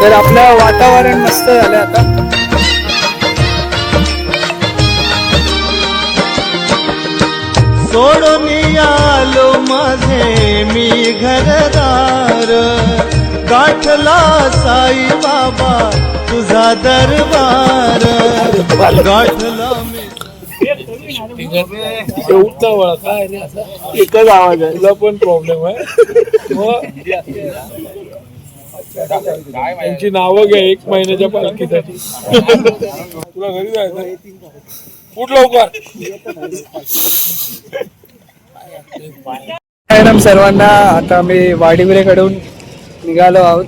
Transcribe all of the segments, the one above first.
तर आपलं वातावरण मस्त झालं आता. सोडून आलो माझे मी घरदार. गाठला साई बाबा तुझा दरबार. गाठला मी उठता काय रे असं? एकच आवाज आहे तुला पण प्रॉब्लेम आहे. त्यांची नावं घ्या एक महिन्याच्या पालखीसाठी. तुला घरी जायचं उठ लवकर. मॅडम सर्वांना? आता आम्ही वाडिवरेकडून निघालो आहोत.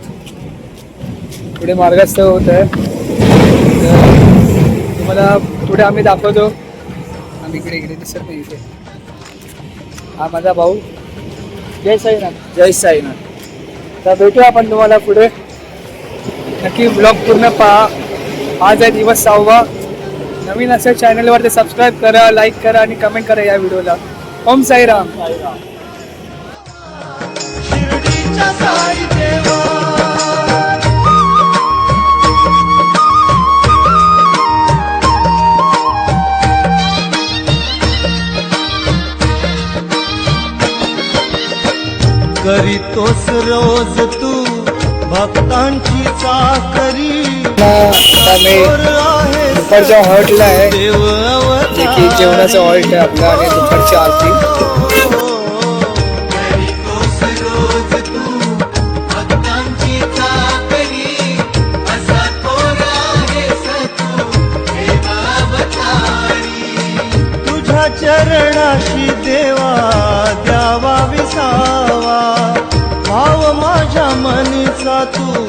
पुढे मार्गस्थ होत आहे. तुम्हाला पुढे आम्ही दाखवतो. आम्ही इकडे इकडे दिसत नाही इथे. हा माझा भाऊ. जय साईनाथ. जय साईनाथ. तर भेटूया आपण तुम्हाला पुढे. नक्की ब्लॉग पूर्ण पहा. आज आहे दिवस सहावा. नवीन असेल चॅनलवर ते सबस्क्राईब करा लाईक करा आणि कमेंट करा या व्हिडिओला ओम साईराम. साईराम. रोज तू भक्तांची चाकरी दुपारच्या हॉल्टला आहे. देव जे की जेवणाचं हॉल्ट आहे आपलं आणि दुपारची आरती. तुझ्या चरणाशी देवा मनीचा तू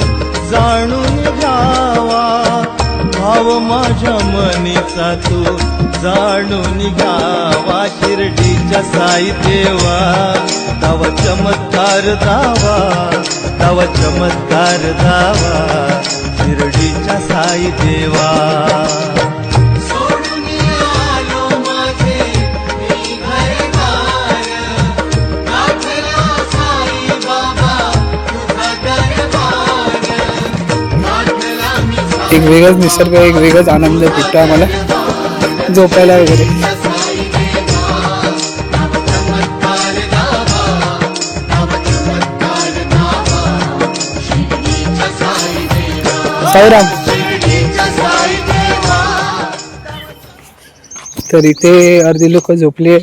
जाणून घ्यावा. भाव माझ्या मनीचा तू जाणून घ्यावा. शिर्डीच्या साई देवा तव चमत्कार दावा. तव चमत्कार दावा. शिर्डीच्या साई देवा एक वेगळाच निसर्ग एक वेगळाच आनंद भेटतो आम्हाला झोपायला वगैरे. साईराम. तर इथे अर्धी लोक झोपले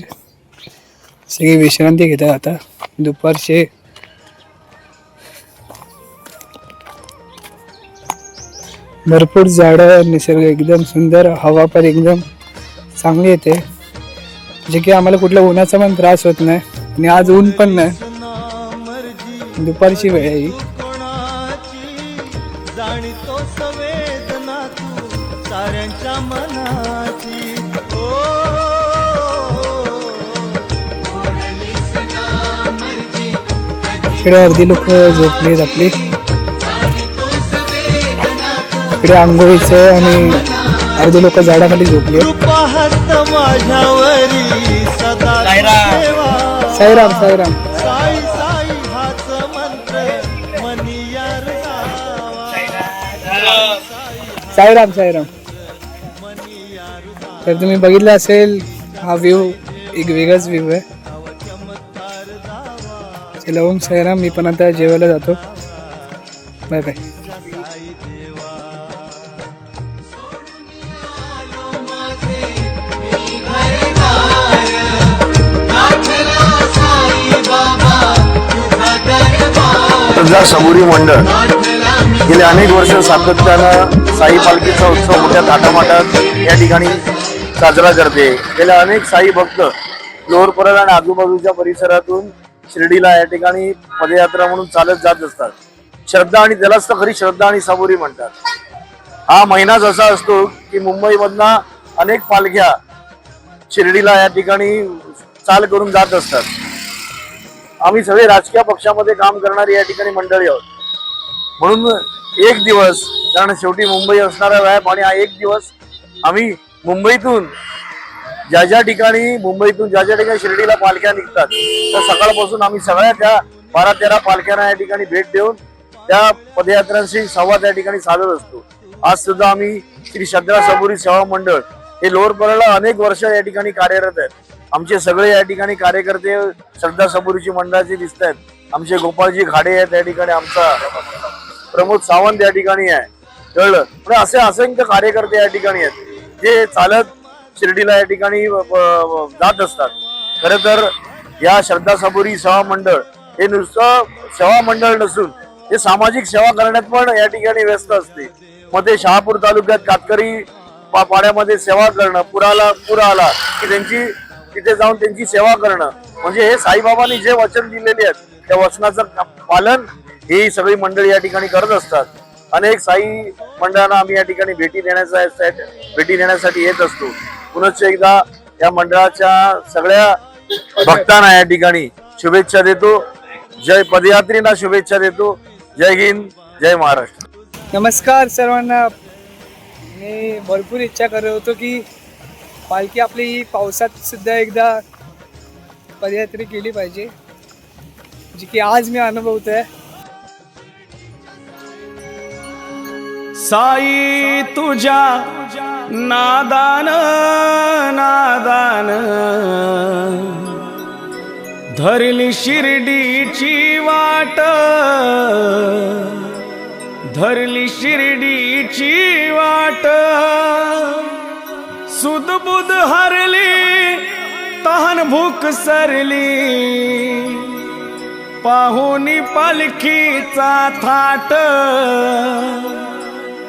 सगळी विश्रांती घेतात आता. दुपारचे भरपूर झाडं निसर्ग एकदम सुंदर हवा पण एकदम चांगली येते. जे की आम्हाला कुठल्या उन्हाचा पण त्रास होत नाही आणि आज ऊन पण नाही. दुपारची वेळ आहे ही. इकडे अर्धी लोक झोपली आपली. इकडे आंघोळीचं आणि अर्धी लोक झाडाखाली झोपली. साईराम. साईराम साईराम. साईराम तर तुम्ही बघितलं असेल हा व्ह्यू एक वेगळाच व्ह्यू आहे. चला ओम साईराम मी पण आता जेवायला जातो. Bye bye. तुझा समोरी मंडळ. गेले अनेक वर्ष सातत्यानं साई पालखीचा उत्सव मोठ्या थाटामाटात या ठिकाणी साजरा करते. गेल्या अनेक साई भक्त लोअर परत आणि आजूबाजूच्या परिसरातून शिर्डीला या ठिकाणी पदयात्रा म्हणून चालत जात असतात. श्रद्धा आणि त्यालाच तर खरी श्रद्धा आणि सबुरी म्हणतात. हा महिनाच असा असतो की मुंबईमधनं अनेक पालख्या शिर्डीला या ठिकाणी चाल करून जात असतात. आम्ही सगळे राजकीय पक्षामध्ये काम करणारी या ठिकाणी मंडळी आहोत. म्हणून एक दिवस कारण शेवटी मुंबई असणारा व्याप आणि हा एक दिवस आम्ही मुंबईतून ज्या ज्या ठिकाणी मुंबईतून ज्या ज्या ठिकाणी शिर्डीला पालख्या निघतात तर सकाळपासून आम्ही सगळ्या त्या बारा तेरा पालख्यांना या ठिकाणी भेट देऊन त्या पदयात्रांशी संवाद या ठिकाणी साधत असतो. आज सुद्धा आम्ही श्री श्रद्धा सबुरी सेवा मंडळ हे लोअर परळला अनेक वर्ष या ठिकाणी कार्यरत आहेत. आमचे सगळे या ठिकाणी कार्यकर्ते श्रद्धा सबुरीची मंडळाचे दिसत आहेत. आमचे गोपाळजी खाडे आहेत या ठिकाणी आमचा प्रमोद सावंत या ठिकाणी आहे. कळलं? पण असे असंख्य कार्यकर्ते या ठिकाणी आहेत जे चालत शिर्डीला या ठिकाणी जात असतात. खर तर या श्रद्धा सबुरी सेवा मंडळ हे नुसतं सेवा मंडळ नसून हे सामाजिक सेवा करण्यात पण या ठिकाणी व्यस्त असते. मग ते शहापूर तालुक्यात कातकरी पा- पाड्यामध्ये सेवा करणं पुराला पूर आला की त्यांची तिथे जाऊन त्यांची सेवा करणं. म्हणजे हे साईबाबांनी जे वचन दिलेले आहेत त्या वचनाचं पालन ही सगळी मंडळी या ठिकाणी करत असतात. अनेक साई मंडळांना आम्ही या ठिकाणी भेटी देण्याचा भेटी देण्यासाठी येत असतो. पुनश्च एकदा या मंडळाच्या सगळ्या भक्तांना या ठिकाणी शुभेच्छा देतो. जय पदयात्रींना शुभेच्छा देतो. जय हिंद जय महाराष्ट्र. नमस्कार सर्वांना. मी भरपूर इच्छा करत होतो की पालखी आपली पावसात सुद्धा एकदा पदयात्रा केली पाहिजे जी की आज मी अनुभवत आहे साई तुझ्या नादान नादान. धरली शिर्डीची वाट धरली शिर्डीची वाट. सुदबुद हरली तहन भूक सरली। पाहुनी पालखीचा थाट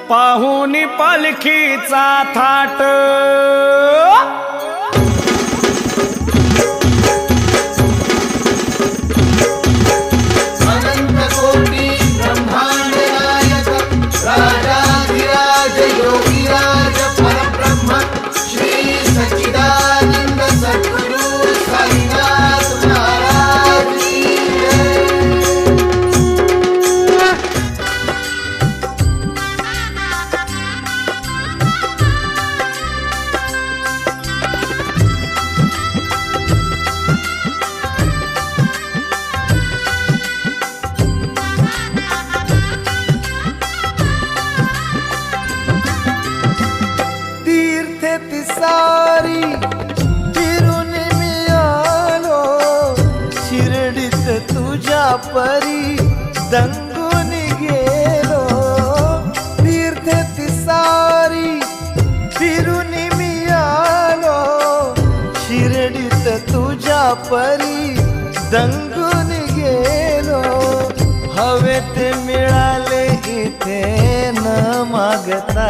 पाहुनी पालखीचा थाट। सारी तिसारी फिरून मी शिर्डीत तुझ्या परी दंगून गेलो. तीर्थ तिसारी फिरून मी आलो. शिर्डीत तुझ्या परी दंगून गेलो. हवे ते मिळाले इथे न मागता.